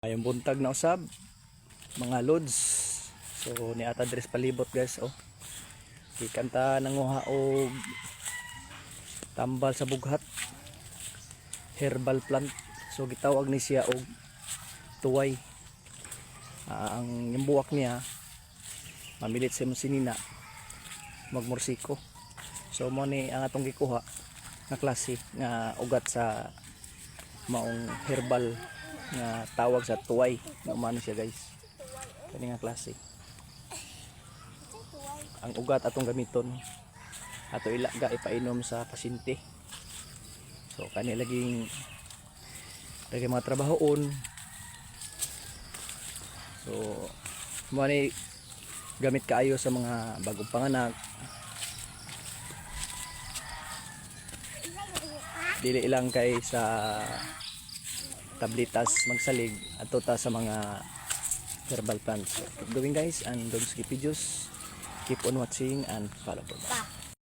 Ayong buntag na usab, mga loads. So ni ata dress palibot guys oh. Kikanta nanguha og tambal sa bughat. Herbal plant. So gitawag ni siya og tuway. Ah, ang yung buwak niya mamilit sa sinina magmursiko. So mo ni ang atong gikuha nga klase nga ugat sa maong herbal nga tawag sa tuway. Nga umano siya guys. Kani nga klase. Ang ugat atong gamiton. Ato ilaga ipainom sa pasyente so kani laging lagi mga trabahoon. So mo ni gamit kaayo sa mga bagong panganak. Dili lang kay sa tablitas magsalig ato ta sa mga herbal plants. Keep going guys and don't skip videos. Keep on watching and follow more.